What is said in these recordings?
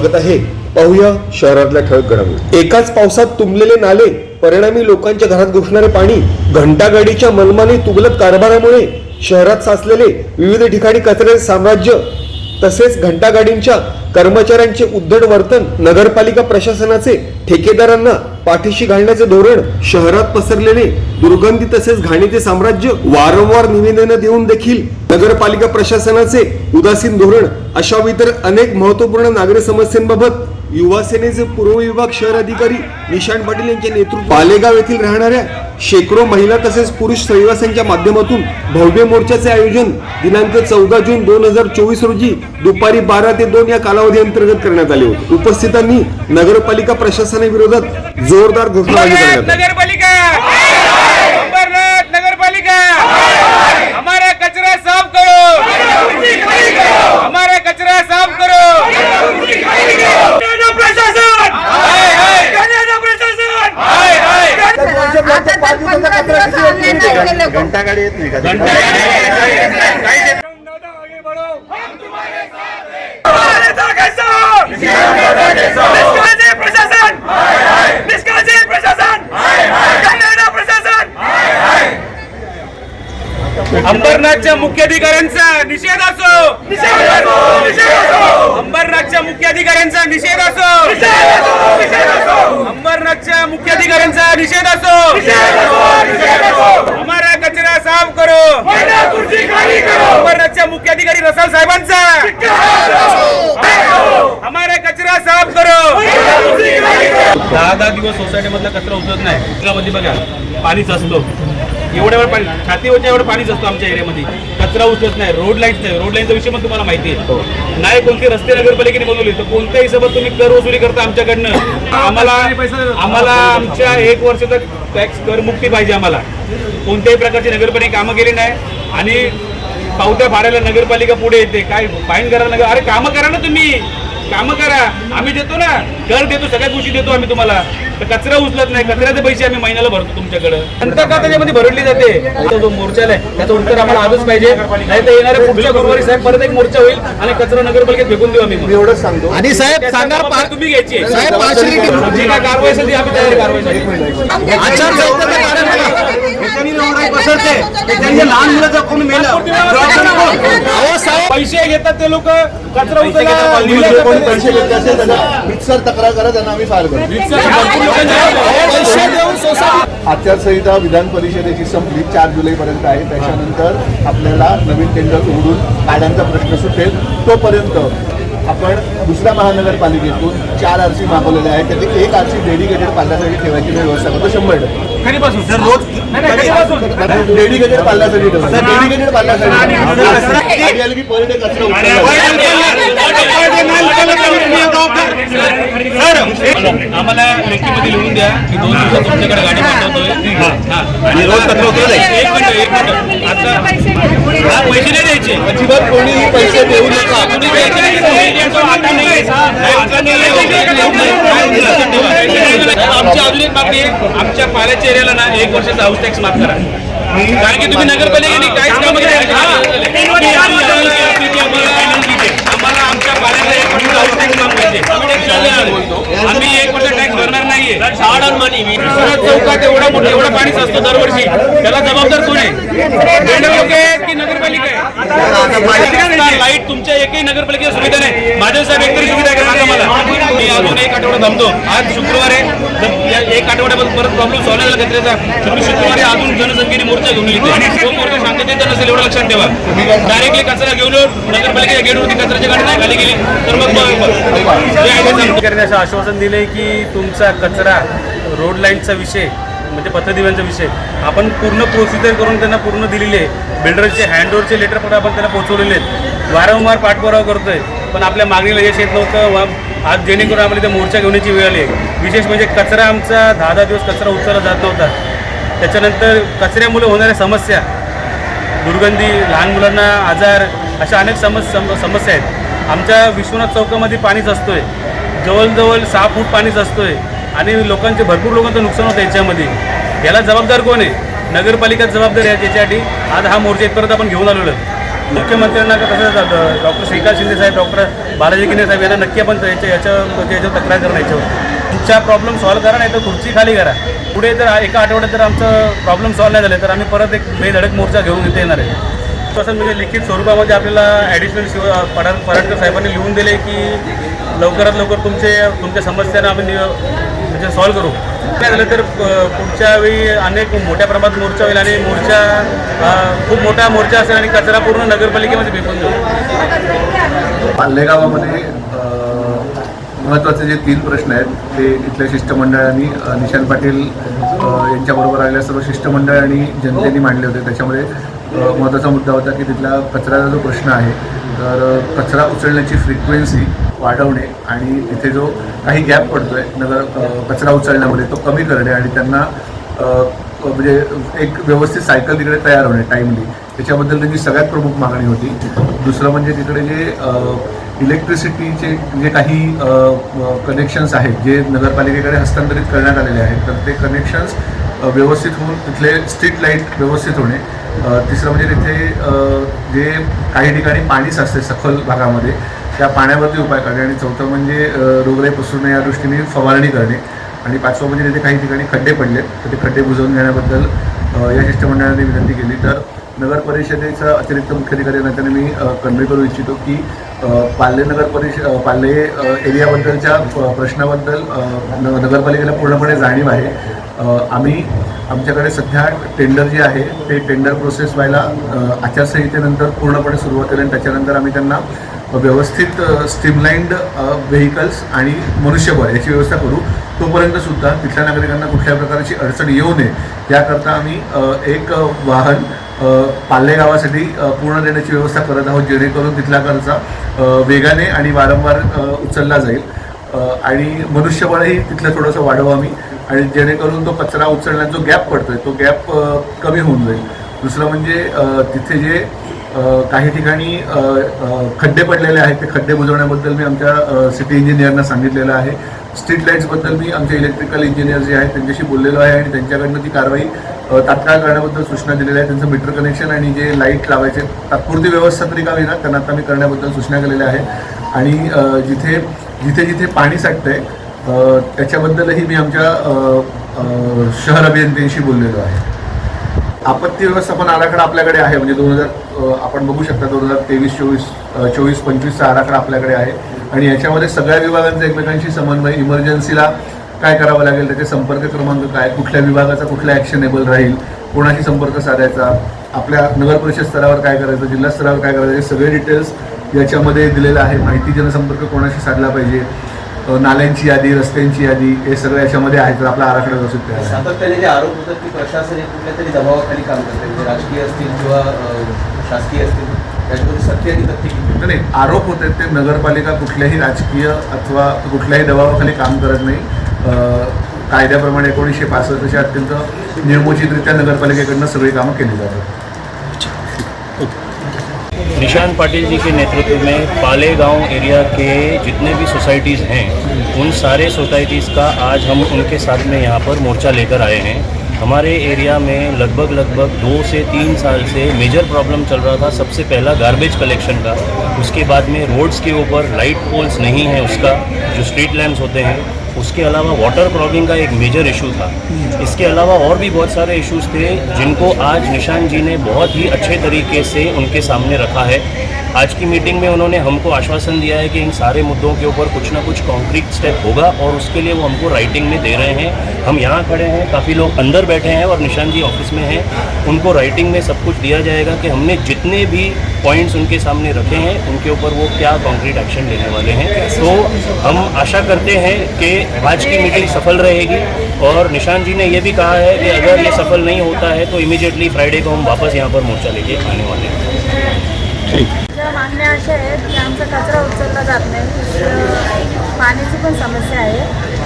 स्वागत आहे. पाहूया शहरातल्या ठळक घडामोडी. एकाच पावसात तुंबलेले नाले परिणामी लोकांच्या घरात घुसणारे पाणी घंटागाडीच्या मनमानी तुगलक कारभारामुळे शहरात साचलेले विविध ठिकाणी कचऱ्याचे साम्राज्य तसेच घंटागाडींच्या कर्मचाऱ्यांचे उद्धट वर्तन नगरपालिका प्रशासनाचे ठेकेदारांना पाठीशी घालण्याचे धोरण शहरात पसरलेले दुर्गंधी तसेच घाणीचे साम्राज्य वारंवार निवेदन देऊन देखील नगरपालिका प्रशासनाचे उदासीन धोरण अशा इतर अनेक महत्त्वपूर्ण नागरी समस्यांबाबत युवा सेनेचे पूर्व विभाग शहर अधिकारी निशांत पाटील यांच्या नेतृत्व पालेगाव येथील राहणाऱ्या शेकडो महिला तसेच पुरुष रहिवाशांच्या माध्यमातून भव्य मोर्चाचे आयोजन दिनांक चौदा जून दोन हजार चोवीस रोजी दुपारी बारा ते दोन या कालावधी अंतर्गत करण्यात आले होते. उपस्थितांनी नगरपालिका प्रशासनाविरोधात जोरदार घोषणाबाजी करण्यात आली नगरपालिका अंबरनाथ नगरपालिका हमारा कचरा साफ करो हमारा कचरा साफ करो कन्यादा प्रशासन हाय हाय कन्यादा प्रशासन हाय हाय आता तर पंधरा दिवस आणले नाही ते लोक. घंटागाडी येत नाही का दादा आगे बढ़ो हम तुम्हारे साथ हैं निष्कासित प्रशासन! प्रशासन! अंबरनाथच्या मुख्याधिकाऱ्यांचा निषेध असो निषेध असो अंबरनाथच्या मुख्याधिकाऱ्यांचा निषेध असो निषेध असो निषेध असो अंबरनाथच्या मुख्याधिकाऱ्यांचा निषेध असो हमारा कचरा साफ करो! खुर्ची खाली करो! अंबरनाथच्या मुख्याधिकारी रसाल साहेबांचा! हमारा कचरा साफ करो! दहा दहा दिवस सोसायटीमधला कचरा उचलत नाही. बघा पाणीच असतो. एवढ्या वेळ पाणी छातीवरच्या एवढं पाणीच असतो आमच्या एरियामध्ये. कचरा उचलत नाही रोड लाइट नाही. रोड लाईनचा विषय पण तुम्हाला माहिती आहे. नाही कोणते रस्ते नगरपालिकेने बनवले तर कोणत्या हिशोबात तुम्ही कर वसुली करता आमच्याकडनं. आम्हाला आम्हाला आमच्या एक वर्षाचा टॅक्स करमुक्ती पाहिजे आम्हाला. कोणत्याही प्रकारची नगरपालिका कामं केली नाही आणि पावत्या भाड्याला नगरपालिका पुढे येते. काय फाईन करायला नगर अरे कामं करा ना तुम्ही. कामं करा. आम्ही देतो ना. कर देतो सगळ्या गोष्टी देतो आम्ही तुम्हाला. तर कचरा उचलत नाही. कचऱ्याचे पैसे आम्ही महिन्याला भरतो तुमच्याकडे. नंतर का त्याच्यामध्ये भरवली जाते? तो जो मोर्चा आहे त्याचं उत्तर आम्हाला आजच पाहिजे. नाही तर येणाऱ्या पुढच्या गुरुवारी साहेब परत एक मोर्चा होईल आणि कचरा नगरपालिकेत फेकून देऊ आम्ही मी एवढंच सांगतो. आणि साहेब सांगा तुम्ही घ्यायची. जी काय कारवाई असेल ती आम्ही तयार आहे काय? पसरते. त्याच्याने लहान मुलं? जर कोणी मेलं? पैसे घेतात ते लोक. कचरा पैसे उचलायला कोणी पैसे घेतले असेल त्याचा मिक्सर तक्रार करा त्यांना आम्ही फार करू आचारसंहिता विधान परिषदेची संपली चार जुलैपर्यंत आहे. त्याच्यानंतर आपल्याला नवीन टेंडर उघडून कायद्यांचा प्रश्न सुटेल. तोपर्यंत आपण दुसऱ्या महानगरपालिकेतून चार आरसी मागवलेले आहेत. त्याची एक आरसी डेडिकेटेड पाल्यासाठी ठेवायची व्यवस्था करतो. शंभर टक्के. कधीपासून? सर रोज डेडिकेटेड पाल्यासाठी ठेवतो. डेडिकेटेड पाल्यासाठी गाडी आली की पर डे कचरा उचलला. आम्हाला लेखीमध्ये लिहून द्या. की दोन दिवसात तुमच्याकडे गाडी पाठवतोय. हा. आणि रोज कचरा उचलत पैसे नाही द्यायचे अजिबात कोणीही पैसे देऊ नका तुम्ही द्यायचे आमची अजून एक मागणी आहे. आमच्या पाल्याच्या एरियाला ना एक वर्षाचा हाऊस टॅक्स माफ करा. कारण की तुम्ही नगरपालिकेने काहीच काम भरणार नाहीये विश्वनाथ चौकात एवढा मोठा एवढा पाणीच असतो दरवर्षी. त्याला जबाबदार कोण आहे? की नगरपालिका आहे? लाइट तुमच्या एकही नगरपालिकेची सुविधा नाही. माझ्या साहेब एकतरी सुविधा अजून एक आठवडा थांबतो. आज शुक्रवार आहे. एक आठवड्यामध्ये परत प्रॉब्लेम सॉल्व्ह झाला कचऱ्याचा मी शुक्रवारी अजून जनसंख्येने मोर्चा घेऊन येते. तो मोर्चा शांततेचा नसेल एवढं लक्षात ठेवा. डायरेक्टली कचरा घेऊन नगरपालिकेच्या गेटवरती कचऱ्याची गाडी नाही खाली गेली तर मग असं आश्वासन दिले की तुमचा कचरा रोड लाईनचा विषय म्हणजे पथदिव्यांचा विषय आपण पूर्ण प्रोसिजर करून त्यांना पूर्ण दिलेली आहे. बिल्डरचे हँडओव्हरचे लेटर पण आपण त्यांना पोहोचवलेले आहेत. वारंवार पाठपुरावा करतोय. पण आपल्या मागणीला यश येत नव्हतं. आज जेणेकरून आम्हाला इथे मोर्चा घेण्याची वेळ आली. विशेष म्हणजे कचरा आमचा दहा दहा दिवस कचरा उचलला जात नव्हता. त्याच्यानंतर कचऱ्यामुळे होणाऱ्या समस्या दुर्गंधी लहान मुलांना आजार अशा अनेक समस सम समस्या आहेत. आमच्या विश्वनाथ चौकामध्ये पाणीच असतो आहे जवळजवळ सहा फूट पाणीच असतो आहे आणि लोकांचे भरपूर लोकांचं नुकसान होतं याच्यामध्ये. याला जबाबदार कोण आहे? नगरपालिकाच जबाबदार आहे याच्यासाठी आज हा मोर्चा इथपर्यंत आपण घेऊन आलेलो आहे. मुख्यमंत्र्यांना कसं जातं? डॉक्टर श्रीकांत शिंदे साहेब डॉक्टर बालाजी किने साहेब यांना नक्की आपण याच्या याच्यावर याच्यावर तक्रार करणं याच्यावर. तुमचा प्रॉब्लेम सॉल्व्ह करा नाही तर खुर्ची खाली करा. पुढे जर एका आठवड्यात जर आमचं प्रॉब्लेम सॉल्व्ह नाही झाले तर आम्ही परत एक बेधडक मोर्चा घेऊन इथे येणार आहे. तसं म्हणजे लिखित स्वरूपामध्ये आपल्याला ॲडिशनल शिव पडा पराडकर साहेबांनी लिहून दिले की लवकरात लवकर तुमचे तुमच्या समस्यांना आम्ही म्हणजे नि- सॉल्व्ह करू. काय झालं तर पुढच्या वेळी अनेक मोठ्या प्रमाणात मोर्चा होईल आणि मोर्चा खूप मोठा मोर्चा असेल आणि कचरा पूर्ण नगरपालिकेमध्ये फेकून जाऊ पाल्लेगावामध्ये महत्त्वाचे जे तीन प्रश्न आहेत ते इथल्या शिष्टमंडळाने निशांत पाटील यांच्याबरोबर आलेल्या सर्व शिष्टमंडळ आणि जनतेने मांडले होते. त्याच्यामध्ये महत्त्वाचा मुद्दा होता की तिथला कचऱ्याचा जो प्रश्न आहे तर कचरा उचलण्याची फ्रिक्वेन्सी वाढवणे आणि तिथे जो काही गॅप पडतो आहे नगर कचरा उचलण्यामध्ये तो कमी करणे आणि त्यांना म्हणजे एक व्यवस्थित सायकल तिकडे तयार होणे टाईमली त्याच्याबद्दल त्यांची सगळ्यात प्रमुख मागणी होती. दुसरं म्हणजे तिकडे जे इलेक्ट्रिसिटीचे जे काही कनेक्शन्स आहेत जे नगरपालिकेकडे हस्तांतरित करण्यात आलेले आहेत तर ते कनेक्शन्स व्यवस्थित होऊन तिथले स्ट्रीट लाइट व्यवस्थित होणे. तिसरं म्हणजे तिथे जे काही ठिकाणी पाणी साचते सखल भागामध्ये त्या पाण्यावरती उपाय करणे आणि चौथं म्हणजे रोगराई पसरू नये या दृष्टीने फवारणी करणे. आणि पाचवं म्हणजे तिथे काही ठिकाणी खड्डे पडले तर ते खड्डे बुजवून घेण्याबद्दल या शिष्टमंडळाने विनंती केली. तर नगर परिषदेचा अतिरिक्त मुख्याधिकारी नात्याने मी कन्वे करू इच्छितो की अ, पाल्ले नगर परिषद अ, पाल्ले एरियाबद्दलच्या प्रश्नाबद्दल न- नगरपालिकेला पूर्णपणे जाणीव आहे. आम्ही आमच्याकडे सध्या टेंडर जे आहे ते टेंडर प्रोसेस व्हायला आचारसंहितेनंतर पूर्णपणे सुरुवात केली आणि त्याच्यानंतर आम्ही त्यांना व्यवस्थित स्टीमलाईंड व्हेकल्स आणि मनुष्यबळ याची व्यवस्था करू. तोपर्यंत सुद्धा तिथल्या नागरिकांना कुठल्या प्रकारची अडचण येऊ नये. याकरता आम्ही एक वाहन पाल्लेगावासाठी पूर्ण देण्याची व्यवस्था करत आहोत जेणेकरून तिथला खर्च वेगाने आणि वारंवार उचलला जाईल. आणि मनुष्यबळही तिथलं थोडंसं वाढवू आम्ही. आणि जेणेकरून तो कचरा उचलण्याचा जो गॅप पडतोय तो गॅप कमी होऊन जाईल. दुसरं म्हणजे तिथे जे काही ठिकाणी खड्डे पडलेले आहेत ते खड्डे बुजवण्याबद्दल मी आमच्या सिटी इंजिनियरना सांगितलेलं आहे. स्ट्रीट लाईट्सबद्दल मी आमचे इलेक्ट्रिकल इंजिनियर जे आहेत त्यांच्याशी बोललेलो आहे आणि त्यांच्याकडनं ती कारवाई तात्काळ करण्याबद्दल सूचना दिलेल्या आहेत. त्यांचं मीटर कनेक्शन आणि जे लाइट लावायचे तात्पुरती व्यवस्था तरी का होईना त्यांना आता मी करण्याबद्दल सूचना केलेल्या आहेत. आणि जिथे जिथे जिथे पाणी साठतं आहे त्याच्याबद्दलही मी आमच्या शहर अभियंत्यांशी बोललेलो आहे. आपत्ती व्यवस्थापन आराखडा आपल्याकडे आहे म्हणजे दोन हजार आपण बघू शकता दोन हजार तेवीस चोवीस चोवीस पंचवीसचा आराखडा आपल्याकडे आहे. आणि याच्यामध्ये सगळ्या विभागांचा एकमेकांशी समन्वय इमर्जन्सीला काय करावं लागेल त्याचे संपर्क क्रमांक काय कुठल्या विभागाचा कुठला ॲक्शनेबल राहील कोणाशी संपर्क साधायचा आपल्या नगर परिषद स्तरावर काय करायचं जिल्हा स्तरावर काय करायचं हे सगळे डिटेल्स याच्यामध्ये दिलेलं आहे. माहिती जनसंपर्क कोणाशी साधला पाहिजे नाल्यांची यादी रस्त्यांची यादी हे सगळं याच्यामध्ये आहे तर आपला आराखडा व्यवस्थित तयार सातत्याने जे आरोप होतात की प्रशासन हे कुठल्या तरी दबावाखाली काम करते म्हणजे राजकीय असतील किंवा शासकीय असतील त्याच्यामध्ये सत्य आणि तथ्य किती? नाही, आरोप होत आहेत ते नगरपालिका कुठल्याही राजकीय अथवा कुठल्याही दबावाखाली काम करत नाही. कायद्याप्रमाणे एकोणीसशे पासष्टच्या अत्यंत नियमोचितरित्या नगरपालिकेकडनं सगळी कामं केली जातात. निशान पाटिल जी के नेतृत्व में पाले गाँव एरिया के जितने भी सोसाइटीज़ हैं, उन सारे सोसाइटीज़ का आज हम उनके साथ में यहाँ पर मोर्चा लेकर आए हैं। हमारे एरिया में लगभग लगभग दो से तीन साल से मेजर प्रॉब्लम चल रहा था। सबसे पहला गार्बेज कलेक्शन का उसके बाद में रोड्स के ऊपर लाइट पोल्स नहीं है उसका, जो स्ट्रीट लैम्प्स होते हैं उसके अलावा वाटर प्रॉब्लम का एक मेजर इशू था। इसके अलावा और भी बहुत सारे इश्यूज़ थे, जिनको आज निशान जी ने बहुत ही अच्छे तरीके से उनके सामने रखा है। आज की मीटिंग में उन्होंने हमको आश्वासन दिया है कि इन सारे मुद्दों के ऊपर कुछ ना कुछ कॉन्क्रीट स्टेप होगा और उसके लिए वो हमको राइटिंग में दे रहे हैं। हम यहाँ खड़े हैं, काफ़ी लोग अंदर बैठे हैं और निशान जी ऑफ़िस में हैं। उनको राइटिंग में सब कुछ दिया जाएगा कि हमने जितने भी पॉइंट्स उनके सामने रखे हैं, उनके ऊपर वो क्या कॉन्क्रीट एक्शन लेने वाले हैं। तो हम आशा करते हैं कि आज की मीटिंग सफल रहेगी। और निशान जी ने ये भी कहा है कि अगर ये सफल नहीं होता है तो इमीडिएटली फ्राइडे को हम वापस यहाँ पर मोर्चा लेके आने वाले हैं। मागण्या अशा आहेत की आमचा कचरा उचलला जात नाही. पाण्याची पण समस्या आहे.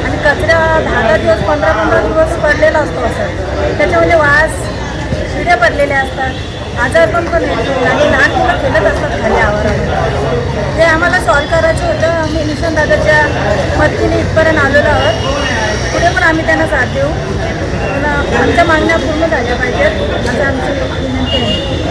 आणि कचरा दहा दहा दिवस पंधरा पंधरा दिवस पडलेला असतो असं. त्याच्यामध्ये वास शिड्या पडलेल्या असतात आजार पण पण येतो आणि लहान मुलं खेळत असतात खाली आवारात. ते आम्हाला सॉल्व करायचं होतं. आम्ही निशान दादाच्या मदतीने इथपर्यंत आलेलो आहोत. पुढे पण आम्ही त्यांना साथ देऊ. आमच्या मागण्या पूर्ण झाल्या पाहिजेत असं आमची